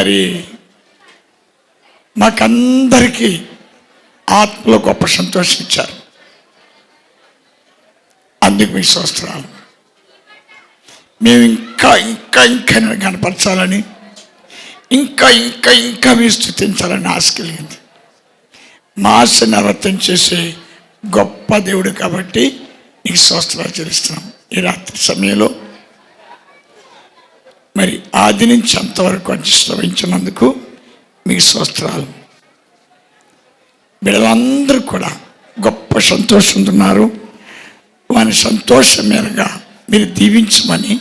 మరి మాకందరికీ ఆత్మలో గొప్ప సంతోషం ఇచ్చారు. అందుకు మీ స్వస్త్రాలు మేము ఇంకా ఇంకా ఇంకా కనపరచాలని ఇంకా ఇంకా ఇంకా మీరు స్థుతించాలని ఆశ కలిగింది. మా ఆశ నివర్తం చేసే గొప్ప దేవుడు కాబట్టి నీకు స్వస్థరాలు చెల్లిస్తున్నాం. ఈ రాత్రి సమయంలో ఆది నుంచి అంతవరకు శ్రవించినందుకు మీకు స్వస్త్రాలు బిడ్డలందరూ కూడా గొప్ప సంతోషంతున్నారు. వారి సంతోషం మేరగా మీరు దీవించమని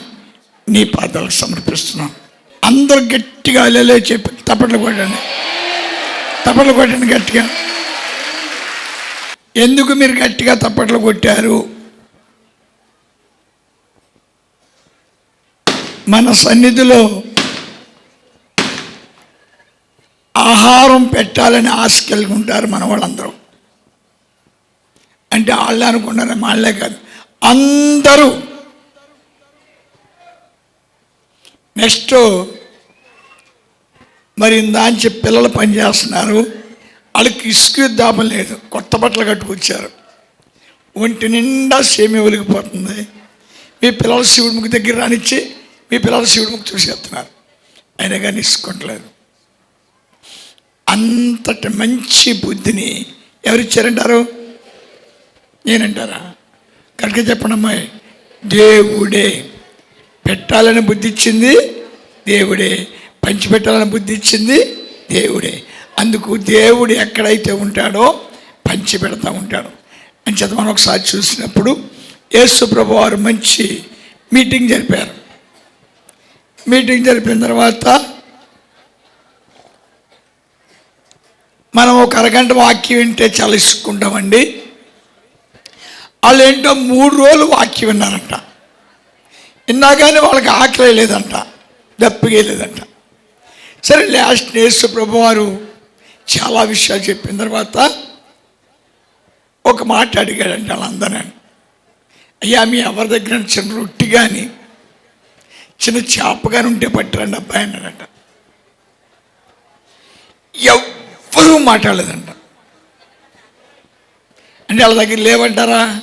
నీ పాదాలకు సమర్పిస్తున్నాం. అందరూ గట్టిగా అలెలే చెప్పి తప్పట్లు కొట్టండి. తప్పట్లు కొట్టండి గట్టిగా. ఎందుకు మీరు గట్టిగా తప్పట్లు కొట్టారు? మన సన్నిధిలో ఆహారం పెట్టాలని ఆశ కలిగి ఉంటారు మన వాళ్ళందరూ. అంటే వాళ్ళే అనుకున్నారు వాళ్ళే కాదు. అందరూ నెక్స్ట్ మరి దాంచి పిల్లలు పనిచేస్తున్నారు వాళ్ళకి ఇసుక దాపం లేదు. కొత్త బట్టలు కట్టుకొచ్చారు. ఒంటి నిండా సేమి ఒలిగిపోతుంది. మీ పిల్లలు శివుడి ముఖి దగ్గర రానిచ్చి మీ పిల్లలు శివుడు ముఖి చూసేస్తున్నారు అయినా కానీ ఇసుకుంటలేదు అంతటి మంచి బుద్ధిని ఎవరిచ్చారంటారు? నేనంటారా? కనుక చెప్పండి అమ్మాయి. దేవుడే. పెట్టాలని బుద్ధి ఇచ్చింది దేవుడే. పంచిపెట్టాలని బుద్ధి ఇచ్చింది దేవుడే. అందుకు దేవుడు ఎక్కడైతే ఉంటాడో పంచి పెడతా ఉంటాడు. అని చేత మనం ఒకసారి చూసినప్పుడు యేసు ప్రభు వారు మంచి మీటింగ్ జరిపారు. మీటింగ్ జరిపిన తర్వాత మనం ఒక అరగంట వాక్యం వింటే చాలా ఇసుకుంటామండి వాళ్ళు ఏంటో మూడు రోజులు వాక్యం విన్నారంట. విన్నా కానీ వాళ్ళకి ఆకలి లేదంట దప్పిగేయలేదంట సరే లాస్ట్ నేసు ప్రభు వారు చాలా విషయాలు చెప్పిన తర్వాత ఒక మాట అడిగాడంట వాళ్ళందరూ అయ్యా మీ ఎవరి దగ్గర చిన్న రొట్టి కానీ చిన్న చేపగానే ఉంటే పట్టరండి అబ్బాయి అన్నాడంట ఎవ్వరూ మాట్లాడలేదంట. అంటే వాళ్ళ దగ్గర లేవంటారా?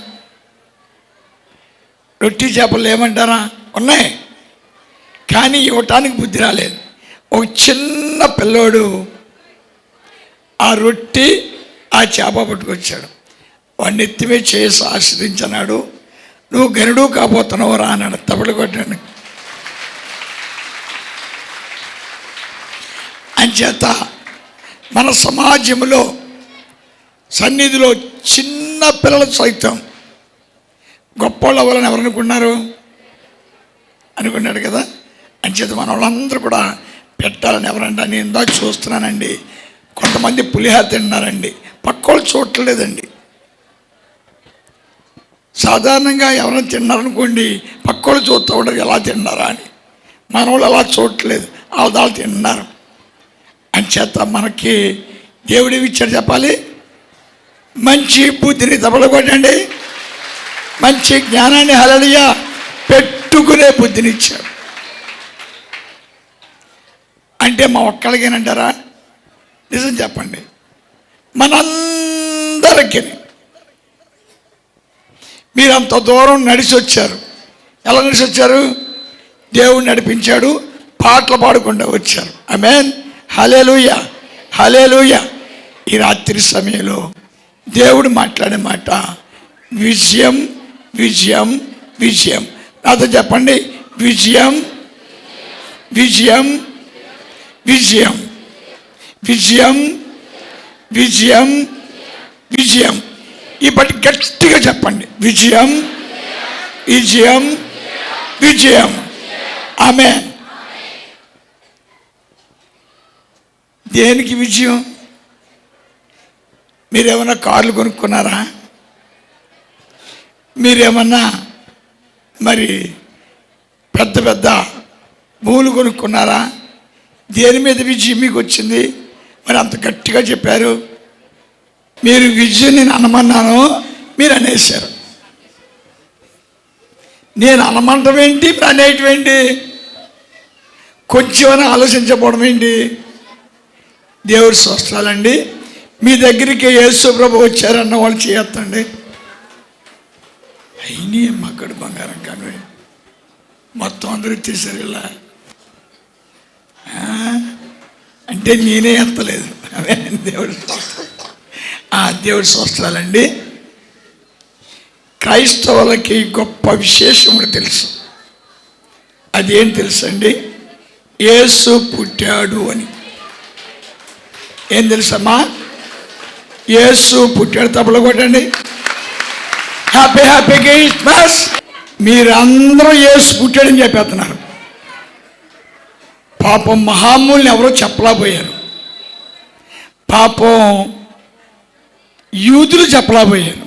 రొట్టి చేపలు లేవంటారా? ఉన్నాయి. కానీ ఇవ్వటానికి బుద్ధి రాలేదు. ఒక చిన్న పిల్లోడు ఆ రొట్టి ఆ చేప పట్టుకొచ్చాడు. వాడిని ఎత్తిమే చేసి ఆశ్రదించన్నాడు నువ్వు గనుడు కాబోతున్నావు రా అన్నాడు తబలు కొట్టాడు అంచేత మన సమాజంలో సన్నిధిలో చిన్న పిల్లలు సైతం గొప్ప వాళ్ళని ఎవరు అనుకున్నారు? అనుకున్నాడు కదా? అంచేత మన వాళ్ళందరూ కూడా పెట్టాలని ఎవరంటే నేను ఇందాక చూస్తున్నానండి కొంతమంది పులిహార తిన్నారండి పక్కోళ్ళు చూడలేదండి సాధారణంగా ఎవరైనా తిన్నారనుకోండి పక్కోళ్ళు చూస్తూ ఉండరు ఎలా తిన్నారా? అని. మన వాళ్ళు అలా చూడట్లేదు వాళ్ళ తిన్నారు అంచేత మనకి దేవుడు ఏమి ఇచ్చాడు చెప్పాలి? మంచి బుద్ధిని తపలగొట్టండి మంచి జ్ఞానాన్ని హలలియ పెట్టుకునే బుద్ధిని ఇచ్చాడు. అంటే మా ఒక్కడికేనంటారా నిజం చెప్పండి. మనందరికీ. మీరు అంత దూరం నడిచి వచ్చారు. ఎలా నడిచి వచ్చారు? దేవుడు నడిపించాడు పాటలు పాడకుండా వచ్చారు. ఐ మీన్ హలేలుయ హలేలుయ ఈ రాత్రి సమయంలో దేవుడు మాట్లాడే మాట విజయం విజయం విజయం. నాతో చెప్పండి విజయం విజయం విజయం. విజయం విజయం విజయం. ఈ గట్టిగా చెప్పండి విజయం విజయం విజయం. ఆమె దేనికి విజయం? మీరేమన్నా కార్లు కొనుక్కున్నారా? మీరేమన్నా మరి పెద్ద పెద్ద భూములు కొనుక్కున్నారా? దేని మీద విజయం మీకు వచ్చింది? మరి అంత గట్టిగా చెప్పారు. మీరు విజయం నేను అనమన్నాను మీరు అనేశారు. నేను అనమంటం ఏంటి మీరు అనేయటం ఏంటి కొంచెమైనా ఆలోచించకపోవడం ఏంటి దేవుడి స్వస్థాలండి మీ దగ్గరికి యేసు ప్రభు వచ్చారన్న వాళ్ళు చేయొద్దండి అయినా మక్కడు బంగారం కానీ మొత్తం అందరూ తీసారు ఇలా. అంటే నేనే ఎత్తలేదు. అదే దేవుడి ఆ దేవుడి స్వస్థాలండి క్రైస్తవులకి గొప్ప విశేషం ఒకటి తెలుసు. అదేం తెలుసండి? యేసు పుట్టాడు అని. ఏం తెలుసమ్మా? యేసు పుట్టాడు తప్పులు కొట్టండి. హ్యాపీ హ్యాపీ క్రిస్మస్ మీరందరూ యేసు పుట్టాడని చెప్పేస్తున్నారు. పాపం మహామూల్ని ఎవరో చెప్పలేకపోయారు. పాపం యూదులు చెప్పలేకపోయారు.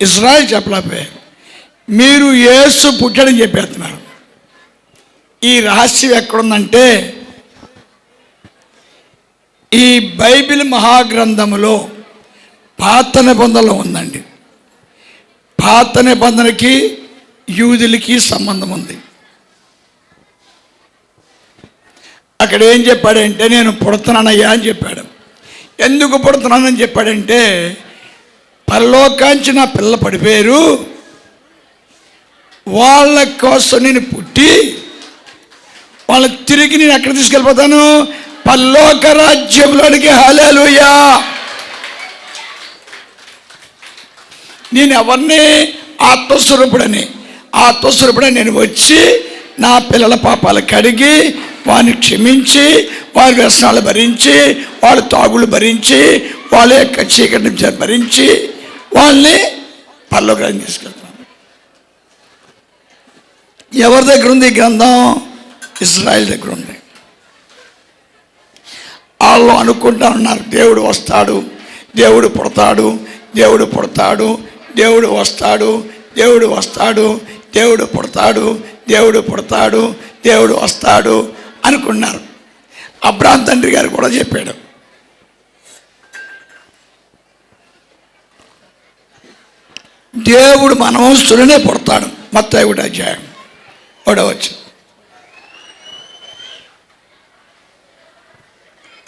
ఇజ్రాయల్ చెప్పలేకపోయారు. మీరు యేసు పుట్టాడని చెప్పేస్తున్నారు. ఈ రహస్యం ఎక్కడుందంటే ఈ బైబిల్ మహాగ్రంథములో పాత నిబంధనలో ఉందండి. పాత నిబంధనకి యూదులకి సంబంధం ఉంది. అక్కడ ఏం చెప్పాడంటే నేను పుడుతున్నానయ్యా అని చెప్పాడు. ఎందుకు పుడుతున్నానని చెప్పాడంటే పరలోకాంచి నా పిల్ల పడిపోయారు. వాళ్ళ కోసం నేను పుట్టి వాళ్ళ తిరిగి నేను ఎక్కడ తీసుకెళ్ళిపోతాను? పల్లోక రాజ్యంలోనికి హలలుయా నేను ఎవరిని ఆత్మస్వరూపుడని ఆత్మస్వరూపుడని నేను వచ్చి నా పిల్లల పాపాలు కడిగి వారిని క్షమించి వారి వ్యసనాలు భరించి వాళ్ళ తాగులు భరించి వాళ్ళ యొక్క చీకటి భరించి వాళ్ళని పరలోకానికి తీసుకెళ్తాను. ఎవరి దగ్గర ఉంది ఈ గ్రంథం? ఇజ్రాయెల్ దగ్గర ఉంది. వాళ్ళు అనుకుంటా ఉన్నారు దేవుడు వస్తాడు దేవుడు పుడతాడు దేవుడు పుడతాడు దేవుడు వస్తాడు దేవుడు వస్తాడు దేవుడు పుడతాడు దేవుడు పుడతాడు దేవుడు వస్తాడు అనుకున్నారు. అబ్రాహం తండ్రి గారు కూడా చెప్పాడు. దేవుడు మనవంశులనే పుడతాడు మొత్తం ఒకటి అధ్యాయం ఒకటవచ్చు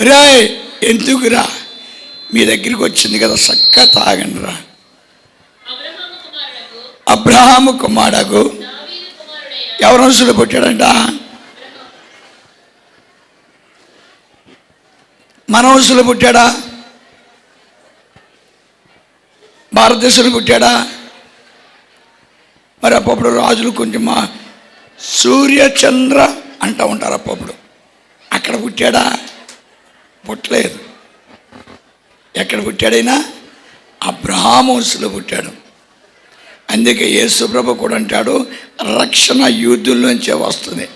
రే? ఎందుకురా మీ దగ్గరికి వచ్చింది కదా చక్క తాగండి రా. అబ్రహాము కుమారుడు ఎవరు పుట్టాడంట? మన వంశులు పుట్టాడా? భారతదేశంలో పుట్టాడా? మరి అప్పుడు రాజులు కొంచెం మా సూర్య చంద్ర అంటూ ఉంటారు అప్పుడు అక్కడ పుట్టాడా? పుట్టలేదు. ఎక్కడ పుట్టాడైనా? అబ్రహామోసులో పుట్టాడు. అందుకే యేసుప్రభ కూడా అంటాడు రక్షణ యూదుల్లోంచే వస్తుంది.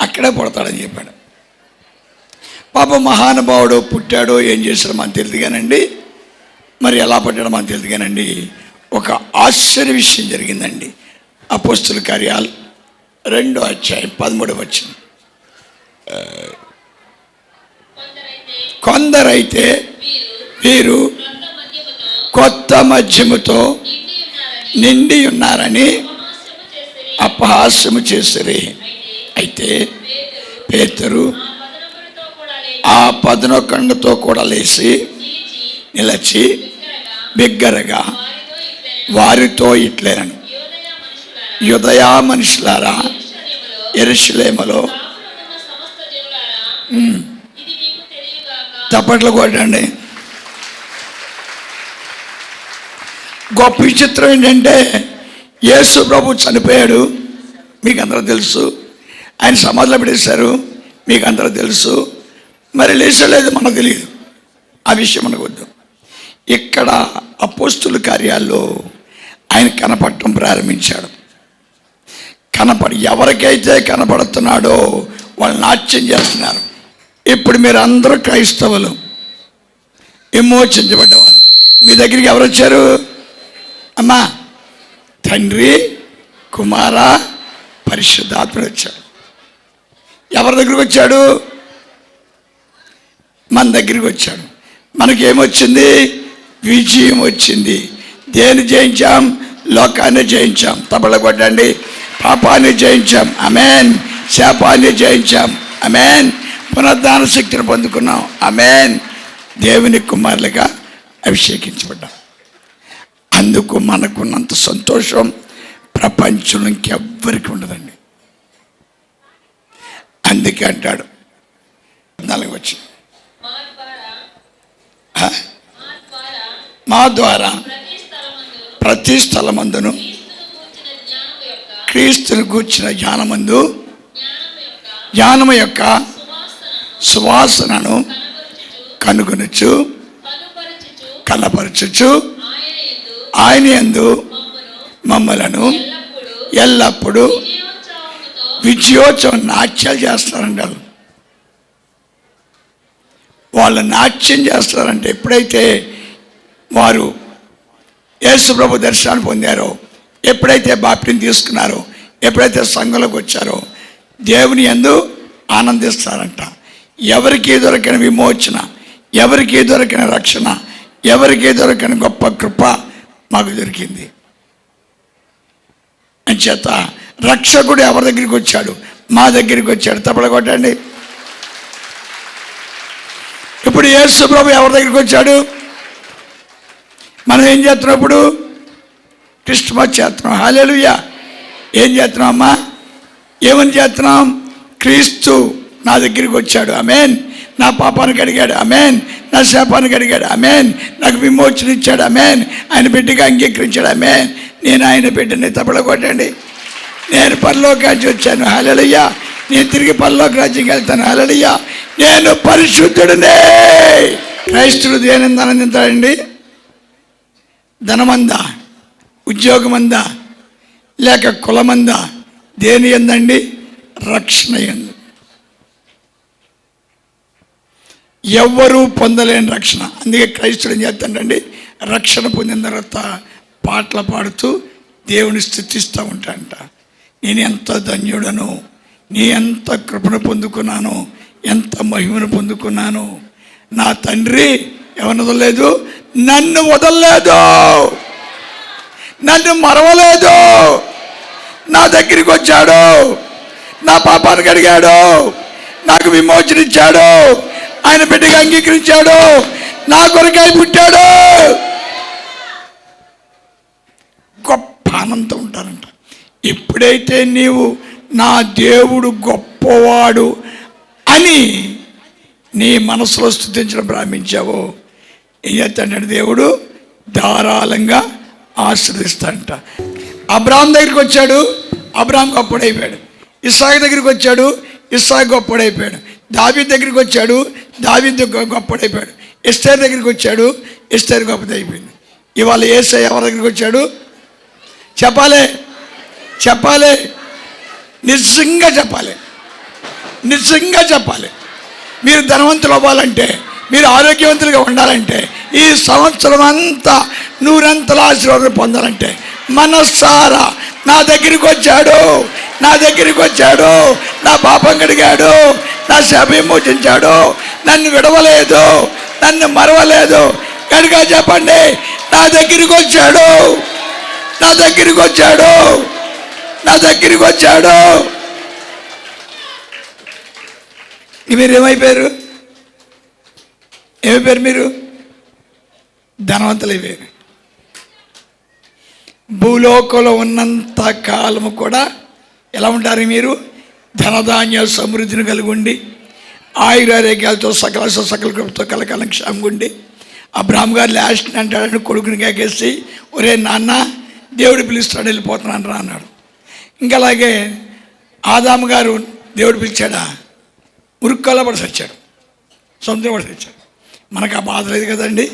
అక్కడే పుడతాడని చెప్పాడు. పాప మహానుభావుడు పుట్టాడో ఏం చేశాడో మనకు తెలియదుగానండి. మరి ఎలా పుట్టాడో మనకు తెలియదుగానండి. ఒక ఆశ్చర్య విషయం జరిగిందండి. అపోస్తుల కార్యాలు రెండో అధ్యాయం పదమూడు వచ్చింది కొందరైతే వీరు కొత్త మద్యముతో నిండి ఉన్నారని అపహాస్యము చేసిరి. అయితే పేతురు ఆ పదనొకరితో కూడా లేచి పదనొకండతో కూడా లేచి నిలచి బిగ్గరగా వారితో ఇట్లేనని. యుదయా మనుషులారా ఎరుషులేమలో చప్పట్లు కొట్టండి. గొప్ప విచిత్రం ఏంటంటే యేసు ప్రభు చనిపోయాడు. మీకు అందరూ తెలుసు. ఆయన సమాధిలో పెట్టేశారు. మీకు అందరూ తెలుసు. మరి లేచలేదు మనకు తెలియదు. ఆ విషయం మనకు వద్దు. ఇక్కడ అపోస్తుల కార్యాల్లో ఆయన కనపడటం ప్రారంభించాడు. కనపడి ఎవరికైతే కనపడుతున్నాడో వాళ్ళు నాట్యం చేస్తున్నారు. ఇప్పుడు మీరు అందరూ క్రైస్తవులు. విమోచించబడ్డవారు. మీ దగ్గరికి ఎవరు వచ్చారు? అమ్మా తండ్రి కుమార పరిశుద్ధాత్ముడు వచ్చాడు ఎవరి దగ్గరికి వచ్చాడు? మన దగ్గరికి వచ్చాడు. మనకేమొచ్చింది? విజయం వచ్చింది. దేని జయించాం? లోకాన్ని జయించాం. తబల కొట్టండి. పాపాన్ని జయించాం. అమెన్ శాపాన్ని జయించాం. అమేన్ పునరుద్ధాన శక్తిని పొందుకున్నాం. అమేన్ దేవుని కుమారులుగా అభిషేకించబడ్డాం. అందుకు మనకున్నంత సంతోషం ప్రపంచంలో ఇంకెవ్వరికి ఉండదండి. అందుకే అంటాడు. నాలుగు వచ్చి మా ద్వారా ప్రతి స్థలమందు ప్రతి స్థలమందును క్రీస్తును కూర్చిన జ్ఞానమందు జ్ఞానము యొక్క సువాసనను కనుగొనచ్చు కనుపరచుచు ఆయన ఎందు యందు మమ్మలను ఎల్లప్పుడూ విజయోత్సవం నాట్యాలు చేస్తారంట వాళ్ళు. వాళ్ళు నాట్యం చేస్తారంటే ఎప్పుడైతే వారు యేసుప్రభు దర్శనాన్ని పొందారో ఎప్పుడైతే బాప్టిని తీసుకున్నారో ఎప్పుడైతే సంఘంలోకి వచ్చారో దేవుని ఎందు ఆనందిస్తారంట ఎవరికి దొరకని విమోచన ఎవరికి దొరకని రక్షణ ఎవరికి దొరకని గొప్ప కృప మాకు దొరికింది. అంచేత రక్షకుడు ఎవరి దగ్గరికి వచ్చాడు? మా దగ్గరికి వచ్చాడు. తప్పడ కొట్టండి. ఇప్పుడు యేసు ప్రభు ఎవరి దగ్గరికి వచ్చాడు? మనం ఏం చేస్తున్నాం ఇప్పుడు? క్రిస్టమస్ చేస్తున్నాం. హాలేలుయ్యా ఏం చేస్తున్నాం అమ్మా? ఏమని చేస్తున్నాం? క్రీస్తు నా దగ్గరికి వచ్చాడు. అమేన్ నా పాపానికి అడిగాడు అమేన్ నా శాపానికి అడిగాడు అమేన్ నాకు విమోచన ఇచ్చాడు. అమేన్ ఆయన బిడ్డగా అంగీకరించాడు. అమేన్ నేను ఆయన బిడ్డని తప్పడ కొట్టండి. నేను పరలోకానికి వచ్చాను. హలలుయ్యా నేను తిరిగి పరలోక రాజ్యంకి వెళ్తాను. హలలుయ్యా నేను పరిశుద్ధుడినే. క్రైస్తుడు దేని ఆనందించాడండి ధనమందా ఉద్యోగమందా లేక కులమందా దేని ఎందండి? రక్షణ ఎందు. ఎవ్వరూ పొందలేని రక్షణ. అందుకే క్రైస్తుడు ఏం చేస్తాడండి రక్షణ పొందిన తర్వాత పాటలు పాడుతూ దేవుని స్థుతిస్తూ ఉంటాడంట నేను ఎంత ధన్యుడను నీ ఎంత కృపను పొందుకున్నాను ఎంత మహిమను పొందుకున్నాను. నా తండ్రి ఎవరిని వదలలేదు? నన్ను వదలలేదు. నన్ను మరవలేదు. నా దగ్గరికి వచ్చాడు. నా పాపానికి అడిగాడు. నాకు విమోచన ఇచ్చాడు ఆయన బిడ్డగా అంగీకరించాడు. నా కొరకై పుట్టాడు. గొప్ప ఆనందం ఉంటారంట ఎప్పుడైతే నీవు నా దేవుడు గొప్పవాడు అని నీ మనసులో స్థుతించడం ప్రారంభించావో ఏం చేస్తాడంటే దేవుడు ధారాళంగా ఆశ్రదిస్తాడంట అబ్రామ్ దగ్గరికి వచ్చాడు. అబ్రామ్ అప్పుడైపోయాడు ఇస్సాక్ దగ్గరికి వచ్చాడు. ఇస్సా గొప్పడైపోయాడు. దావి దగ్గరికి వచ్చాడు. దావి గొప్పడైపోయాడు. ఇస్టర్ దగ్గరికి వచ్చాడు. ఇస్టర్ గొప్పదైపోయింది. ఇవాళ ఏసై ఎవరి దగ్గరికి వచ్చాడు? చెప్పాలి. చెప్పాలి. నిజంగా చెప్పాలి. నిజంగా చెప్పాలి. మీరు ధనవంతులు అవ్వాలంటే మీరు ఆరోగ్యవంతులుగా ఉండాలంటే ఈ సంవత్సరం అంతా నూరంతల ఆశీర్వాదం పొందాలంటే మనస్సారా నా దగ్గరికి వచ్చాడు. నా దగ్గరికి వచ్చాడు. నా పాపం కడిగాడు. నా శాపం మోచించాడు. నన్ను విడవలేదు. నన్ను మరవలేదు. కనుక చెప్పండి నా దగ్గరికి వచ్చాడు. నా దగ్గరికి వచ్చాడు. నా దగ్గరికి వచ్చాడు. మీరు ఏమైపోయారు ఏమైపోయారు మీరు? ధనవంతులు అయిపోయారు భూలోకంలో ఉన్నంత కాలము కూడా ఎలా ఉంటారు మీరు? ధనధాన్య సమృద్ధిని కలిగి ఉండి ఆయురారోగ్యాలతో సకల సకల కృపతో కలకాలం క్షేమంగా ఉండి అబ్రాహ్మ గారు లాస్ట్ అంటాడని కొడుకుని కాకేసి ఒరే నాన్న దేవుడు పిలుస్తాడు వెళ్ళిపోతున్నాను రా అన్నాడు. ఇంకా అలాగే ఆదాము గారు దేవుడు పిలిచాడా? ఉరుక్కలో పడి చచ్చాడు. సొంతం పడి చచ్చాడు. మనకు ఆ బాధ లేదు కదండి.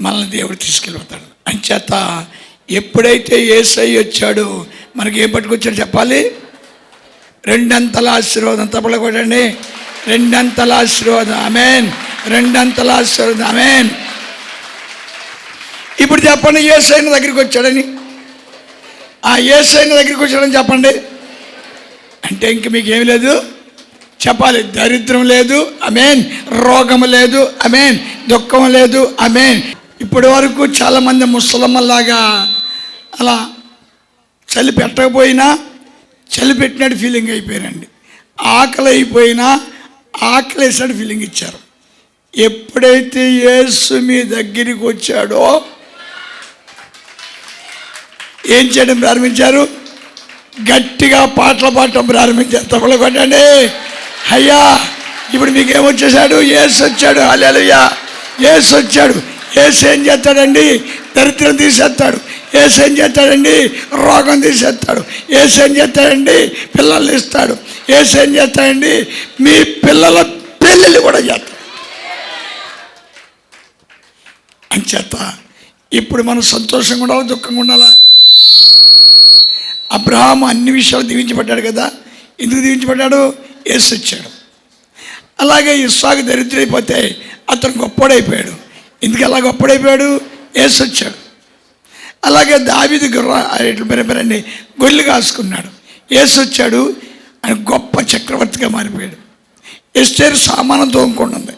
మనల్ని దేవుడు తీసుకెళ్ళిపోతాడు. అంచేత ఎప్పుడైతే ఏసై వచ్చాడో మనకి ఏం పట్టుకొచ్చాడు చెప్పాలి? రెండంతల ఆశీర్వాదం తప్పలు కొట్టండి రెండంతల ఆశీర్వాదం అమేన్ రెండంతల ఆశీర్వాదం అమేన్ ఇప్పుడు చెప్పండి ఏసైన దగ్గరికి వచ్చాడని. ఆ ఏసైన దగ్గరికి వచ్చాడని చెప్పండి. అంటే ఇంక మీకేం లేదు? చెప్పాలి. దరిద్రం లేదు. అమేన్ రోగం లేదు. అమేన్ దుఃఖం లేదు. అమేన్ ఇప్పటి వరకు చాలామంది ముసలమ్మలాగా అలా చలి పెట్టకపోయినా చలి పెట్టినట్టు ఫీలింగ్ అయిపోయారండి. ఆకలి అయిపోయినా ఆకలి ఫీలింగ్ ఇచ్చారు. ఎప్పుడైతే యేసు మీ దగ్గరికి వచ్చాడో ఏం చేయడం ప్రారంభించారు? గట్టిగా పాటలు పాడటం ప్రారంభించారు. తప్పలు కొట్టండి. అయ్యా ఇప్పుడు మీకేమొచ్చేసాడు ఏసు వచ్చాడు. అలెలుయ్యా ఏసు వచ్చాడు. ఏసు ఏం చేస్తాడండి? దరిద్రం తీసేస్తాడు. ఏసు ఏం చేస్తాడండి? రోగం తీసేస్తాడు. ఏసు ఏం చేస్తాడండి? పిల్లల్ని ఇస్తాడు. ఏసు ఏం చేస్తాడండి? మీ పిల్లల పెళ్ళిళ్ళు కూడా చేస్తాడు. అంచేత ఇప్పుడు మనం సంతోషంగా ఉండాలా దుఃఖంగా ఉండాలా? అబ్రహాం అన్ని విషయాలు దీవించబడ్డాడు కదా? ఎందుకు దీవించబడ్డాడు? యేసు వచ్చాడు. అలాగే ఇస్సాకు దరిద్రైపోతే అతను గొప్పడైపోయాడు. ఎందుకు అలా గొప్పడైపోయాడు? యేసు వచ్చాడు. అలాగే దావిది గుర్ర ఇట్లా గొల్లు కాసుకున్నాడు. యేసు వచ్చాడు ఆయన గొప్ప చక్రవర్తిగా మారిపోయాడు. ఎస్టేరు సామానం తోముకుంటుంది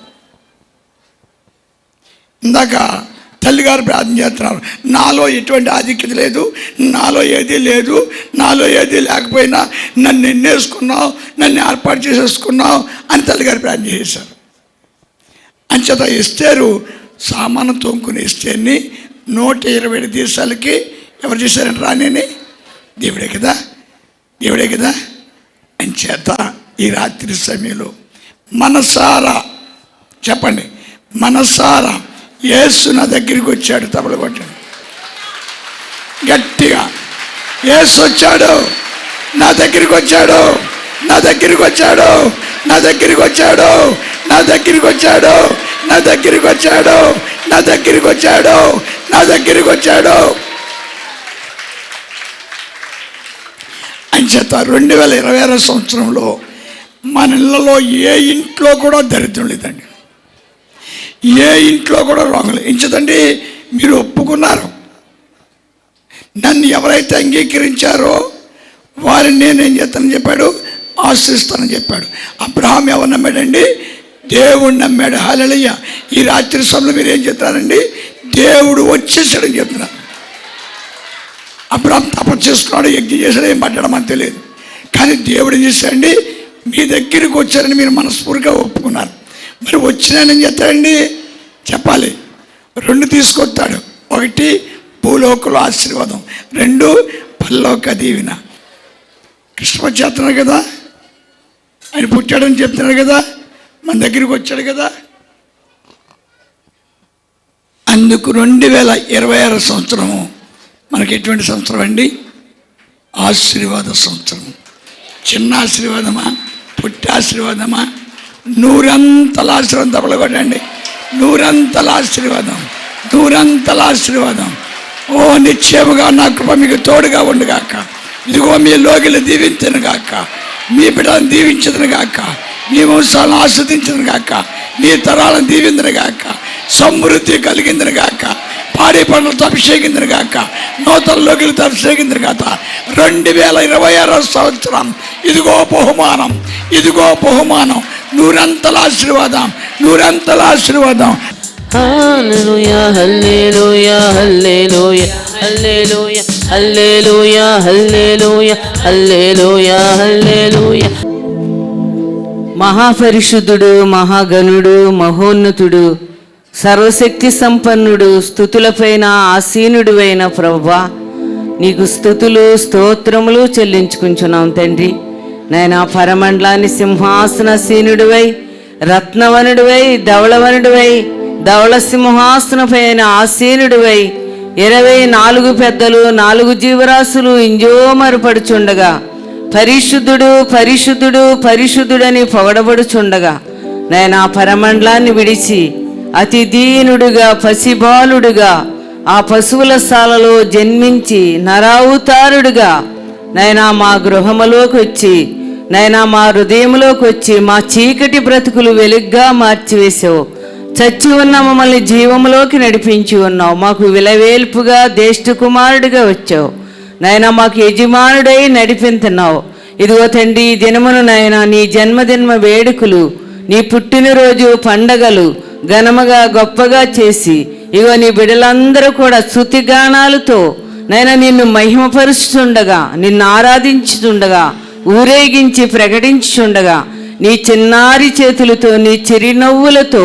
ఇందాక తల్లిగారు ప్రార్థన చేస్తున్నారు. నాలో ఎటువంటి ఆధిక్యత లేదు నాలో ఏది లేదు నాలో ఏది లేకపోయినా నన్ను ఎన్నేసుకున్నావు నన్ను ఏర్పాటు చేసేసుకున్నావు అని తల్లిగారు ప్రార్థన చేశారు. అంచేత ఇస్తేరు సామాను తోముకునే ఇస్తేని నూట ఇరవై ఏడు దేశాలకి ఎవరు చేశారంటే రానేని? దేవుడే కదా. దేవుడే కదా. చేత ఈ రాత్రి సమయంలో మనసారా చెప్పండి మనసారా యేసు నా దగ్గరికి వచ్చాడు తబలు కొట్టాడు. గట్టిగా యేసు వచ్చాడు నా దగ్గరికి వచ్చాడు నా దగ్గరికి వచ్చాడు నా దగ్గరికి వచ్చాడు నా దగ్గరికి వచ్చాడు నా దగ్గరికి వచ్చాడు నా దగ్గరికి వచ్చాడు. నా దగ్గరికి వచ్చాడు. అంచేత రెండు వేల ఇరవై ఆరో సంవత్సరంలో మన ఇళ్ళలో ఏ ఇంట్లో కూడా దరిద్రం లేదండి. ఏ ఇంట్లో కూడా రోగం ఇంచదండి మీరు ఒప్పుకున్నారు. నన్ను ఎవరైతే అంగీకరించారో వారిని నేనేం చేస్తానని చెప్పాడు? ఆశ్రయిస్తానని చెప్పాడు. అబ్రహాం ఎవరు నమ్మాడండి? దేవుడు నమ్మాడు. హాలయ్య ఈ రాత్రి సమయంలో మీరు ఏం చెప్తారండి దేవుడు వచ్చేసాడని చెప్తున్నారు. అప్పుడు తప చేసుకున్నాడు యజ్ఞం చేశాడు ఏం పడ్డాడు మనకు తెలియదు. కానీ దేవుడు ఏం చేశాడండి? మీ దగ్గరికి వచ్చారని మీరు మనస్ఫూర్తిగా ఒప్పుకున్నారు. మరి వచ్చినానని చెప్తాడండి చెప్పాలి. రెండు తీసుకొస్తాడు. ఒకటి భూలోకుల ఆశీర్వాదం. రెండు పల్లోక దీవెన. కృష్ణ చేస్తున్నారు కదా? ఆయన పుట్టాడని చెప్తున్నారు కదా? మన దగ్గరికి వచ్చాడు కదా. అందుకు రెండు వేల ఇరవై ఆరు సంవత్సరము మనకి ఎటువంటి సంవత్సరం అండి? ఆశీర్వాద సంవత్సరం చిన్న ఆశీర్వాదమా? పుట్టి ఆశీర్వాదమా? నూరంతల ఆశీర్వాదం తప్పలగొట్టండి నూరంతల ఆశీర్వాదం. నూరంతల ఆశీర్వాదం. ఓ నిశ్చయముగా నా కృప మీకు తోడుగా ఉండుగాక. ఇదిగో మీ లోగిలు దీవించను గాక మీ బిడ్డను దీవించదును గాక మీ వంశాలను ఆస్వాదించిన గాక. మీ తరాలను దీవిందిన గాక. సమృద్ధి కలిగిందిన గాక. పాడే పండ్లతో అభిషేకిందిన గాక. నూతన లోకిలతో అభిషేకిందిన గాక. రెండు వేల ఇరవై ఆరో సంవత్సరం. ఇదిగో బహుమానం. ఇదిగో బహుమానం. నూరంతల ఆశీర్వాదం. నూరంతల ఆశీర్వాదం. Hallelujah, hallelujah, hallelujah, hallelujah, hallelujah, hallelujah, hallelujah, hallelujah. మహాపరిశుద్ధుడు మహాగణుడు మహోన్నతుడు సర్వశక్తి సంపన్నుడు స్థుతులపైన ఆసీనుడువైన ప్రభా నీకు స్థుతులు స్తోత్రములు చెల్లించుకుంటున్నాం తండ్రి. నాయనా పరమండలాన్ని సింహాసనసీనుడివై రత్నవనుడివై ధవళవనుడివై ధవళ సింహాసనపైన ఆసీనుడివై ఇరవై నాలుగు పెద్దలు నాలుగు జీవరాశులు ఇంజోమరుపడుచుండగా పరిశుద్ధుడు పరిశుద్ధుడు పరిశుద్ధుడని పొగడబడుచుండగా నేను ఆ పరమండలాన్ని విడిచి అతి దీనుడుగా పసిబాలుడుగా ఆ పశువుల స్థాలలో జన్మించి నరావుతారుడుగా నైనా మా గృహములోకి వచ్చి నైనా మా హృదయంలోకి వచ్చి మా చీకటి బ్రతుకులు వెలుగ్గా మార్చివేసావు చచ్చి ఉన్న మమ్మల్ని జీవంలోకి నడిపించి ఉన్నావు. మాకు విలవేల్పుగా దేష్ట కుమారుడిగా వచ్చావు. నాయన మాకు యజమానుడై నడిపింతున్నావు. ఇదిగో తండ్రి దినమును నాయన నీ జన్మదిన్మ వేడుకలు నీ పుట్టినరోజు పండగలు ఘనముగా గొప్పగా చేసి ఇగో నీ బిడ్డలందరూ కూడా శృతిగానాలతో నైనా నిన్ను మహిమపరుస్తుండగా నిన్ను ఆరాధించుతుండగా ఊరేగించి ప్రకటించుండగా నీ చిన్నారి చేతులతో నీ చిరునవ్వులతో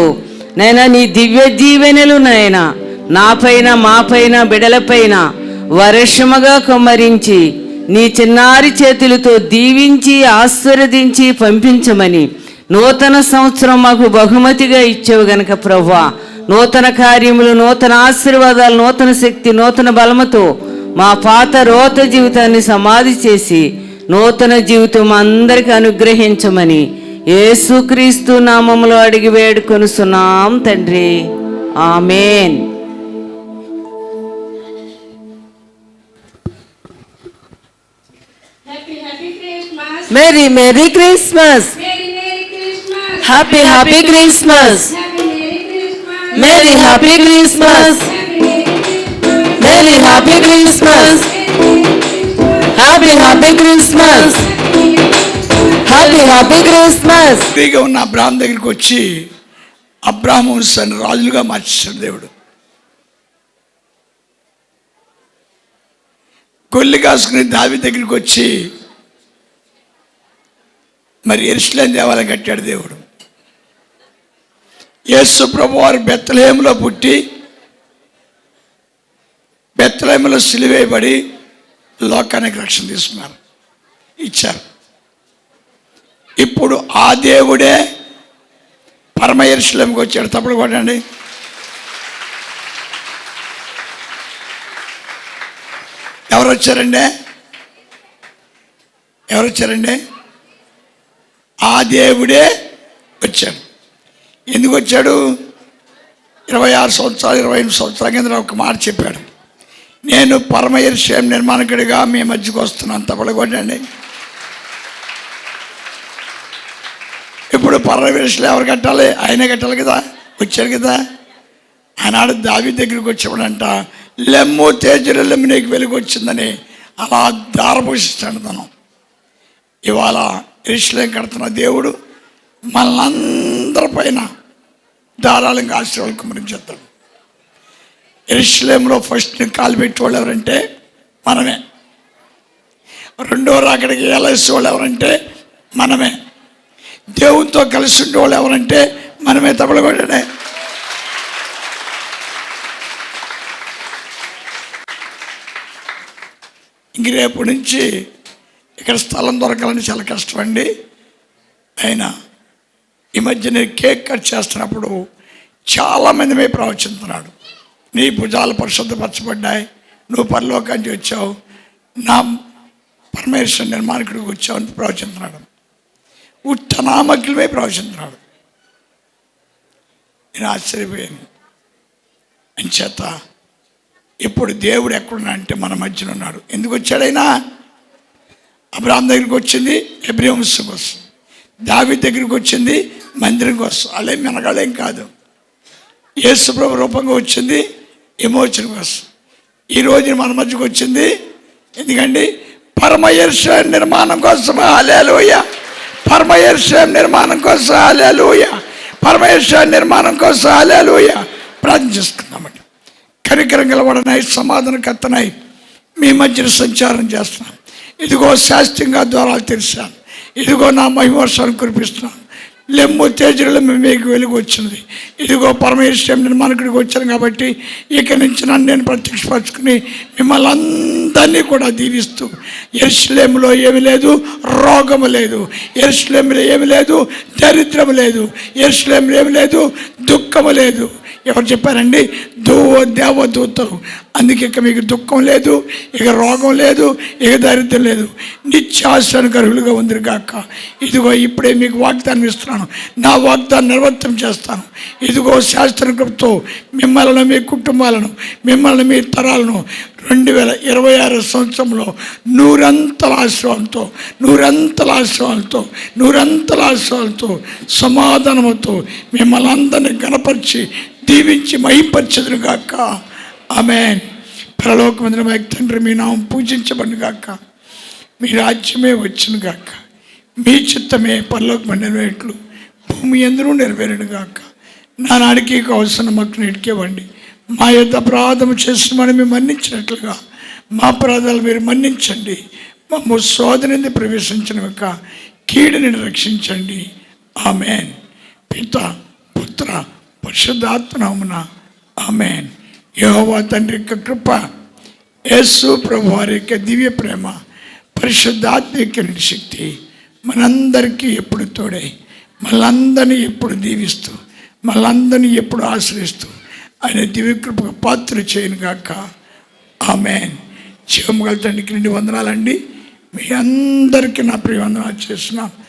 నైనా నీ దివ్య జీవెనలు నాయనా నాపైన మాపైన బిడలపైన వర్షముగా కుమ్మరించి నీ చిన్నారి చేతులతో దీవించి ఆశీర్వదించి పంపించమని నూతన సంవత్సరం మాకు బహుమతిగా ఇచ్చావు గనక ప్రవ్వా. నూతన కార్యములు నూతన ఆశీర్వాదాలు నూతన శక్తి నూతన బలముతో మా పాత రోత జీవితాన్ని సమాధి చేసి నూతన జీవితం అందరికి అనుగ్రహించమని ఏసుక్రీస్తు నామములో అడిగి వేడుకొనుస్తున్నాం తండ్రి. Amen. Merry Merry Christmas. Merry merry Christmas Happy Happy Christmas. Happy merry Christmas Merry Happy Christmas. Happy merry Christmas Merry Happy Christmas. Happy Happy Christmas. Happy Happy Christmas. ఫ్రీగా ఉన్న అబ్రాహం దగ్గరికి వచ్చి అబ్రాహము సన్ రాజులుగా మార్చేశాడు దేవుడు కొల్లి కాసుకుని దావి దగ్గరికి వచ్చి మరి ఎరుసలేం దేవాలయం కట్టాడు దేవుడు. యేసు ప్రభు వారు బెత్తలేములో పుట్టి బెత్తలేములో సిలివేయబడి లోకానికి రక్షణ తీసుకున్నారు. ఇచ్చారు. ఇప్పుడు ఆ దేవుడే పరమ ఎరుసలేంకి వచ్చాడు. తప్పుడు కొట్టండి. ఎవరు వచ్చారండి? ఎవరు వచ్చారండి? దేవుడే వచ్చాడు. ఎందుకు వచ్చాడు? ఇరవై ఆరు సంవత్సరాలు ఇరవై ఎనిమిది సంవత్సరాల కింద ఒక మాట చెప్పాడు. నేను పరమ నిర్మాణకుడిగా మీ మధ్యకు వస్తున్నాను తప్పుడు కొట్టండి. ఇప్పుడు పరమేశ్వరులు ఎవరు కట్టాలి? ఆయనే కట్టాలి కదా? వచ్చారు కదా? ఆనాడు దావి దగ్గరికి వచ్చేవాడంట లెమ్ము తేజుల లెమ్ము నీకు వెలుగు వచ్చిందని. అలా దారపోషిస్తాడు తను. ఇవాళ ఇరుషులేం కడుతున్న దేవుడు మనందరిపైన ధారాళంగా ఆశీర్వాదాలు కుమరించేస్తాడు. ఇరుషులేంలో ఫస్ట్ కాలు పెట్టేవాళ్ళు ఎవరంటే మనమే. రెండో అక్కడికి ఏలేసే వాళ్ళు ఎవరంటే మనమే. దేవునితో కలిసి ఉండేవాళ్ళు ఎవరంటే మనమే తబలగొట్టడే ఇంక రేపు నుంచి ఇక్కడ స్థలం దొరకాలని చాలా కష్టమండి. అయినా ఈ మధ్య నేను కేక్ కట్ చేస్తున్నప్పుడు చాలామంది మీద ప్రవచిస్తున్నాడు నీ భుజాలు పరిశుద్ధపరచబడ్డాయి. నువ్వు పరలోకానికి వచ్చావు. నా పరమేశ్వర నిర్మాణకుడికి వచ్చావు అని ప్రవచిస్తున్నాడు ఉత్తనామకులమే ప్రవచిస్తున్నాడు నేను ఆశ్చర్యపోయాను. అంచేత ఇప్పుడు దేవుడు ఎక్కడున్నా అంటే మన మధ్యన ఉన్నాడు. ఎందుకు వచ్చాడైనా? అబ్రాహం దగ్గరికి వచ్చింది ఎబ్రిహంసం కోసం దావి దగ్గరికి వచ్చింది మందిరం కోసం. అలా మెనగాళ్ళేం కాదు. యేసుప్రభు రూపంగా వచ్చింది ఎమోషన్ కోసం. ఈరోజు మన మధ్యకు వచ్చింది ఎందుకండి పరమయర్ష నిర్మాణం కోసం హాలేలోయ పరమయర్ష నిర్మాణం కోసం హాలేలోయ పరమేశ్వర నిర్మాణం కోసం హాలేలోయ ప్రార్థన చేసుకుందామండి కరికరం గలవడనై సమాధానకర్తనై మీ మధ్యన సంచారం చేస్తున్నాను ఇదిగో శాస్త్రంగా ద్వారాలు తెరిచాను. ఇదిగో నా మహిమోత్సవాన్ని కురిపిస్తున్నాను. లెమ్ము తేజులలో మీకు వెలుగు వచ్చింది. ఇదిగో పరమేశ్వరం నిర్మాణకుడికి వచ్చాను కాబట్టి ఇక నుంచి నన్ను నేను ప్రత్యక్షపరచుకుని మిమ్మల్ని అందరినీ కూడా దీవిస్తూ ఎరుసలేములో ఏమి లేదు రోగము లేదు. ఎరుసలేములో ఏమి లేదు దరిద్రము లేదు. ఎరుసలేములో ఏమి లేదు దుఃఖము లేదు. ఎవరు చెప్పారండి? దో దేవదూతలు. అందుకే ఇక మీకు దుఃఖం లేదు ఇక రోగం లేదు ఇక దరిద్రం లేదు. నిత్యాసనకరులుగా ఉంది కాక ఇదిగో ఇప్పుడే మీకు వాగ్దానం ఇస్తున్నాను. నా వాగ్దానం నిర్వర్తం చేస్తాను. ఇదిగో శాస్త్రకృప్తో మిమ్మల్ని మీ కుటుంబాలను మిమ్మల్ని మీ తరాలను రెండు వేల ఇరవై ఆరు సంవత్సరంలో నూరంతల ఆశ్రమంతో నూరంతల ఆశ్రవాలతో నూరంతల ఆశ్రవాలతో సమాధానముతో మిమ్మల్ని అందరినీ గణపరిచి దీవించి మహింపరచదురుగాక ఆమె పరలోకమందిన తండ్రి మీ నామం పూజించబడిన గాక. మీ రాజ్యమే వచ్చును గాక. మీ చిత్తమే పరలోకమంది నెరవేట్లు భూమి ఎందరూ నెరవేరును గాక. నా నాడికి అవసరం మాకు నెడికేవండి మా యొక్క అపరాధం చేసిన మనం మేము మన్నించినట్లుగా మా అపరాధాలు మీరు మన్నించండి. మమ్మ శోధనని ప్రవేశించిన యొక్క కీడుని రక్షించండి. ఆమెన్. పిత పుత్ర పరిశుద్ధాత్మనామున ఆమెన్. యహోవా తండ్రి యొక్క కృప యేసు ప్రభు వారి యొక్క దివ్య ప్రేమ పరిశుద్ధాత్మిక శక్తి మనందరికీ ఎప్పుడు తోడై మనందరినీ ఎప్పుడు దీవిస్తూ మనందరినీ ఎప్పుడు ఆశ్రయిస్తూ ఆయన దివ్యకృపకు పాత్ర చేయను గాక. ఆమెన్. శివముగల తండ్రికి నుండి వందనాలండి. మీ అందరికీ నా ప్రియ వందనాలు చేస్తున్నాను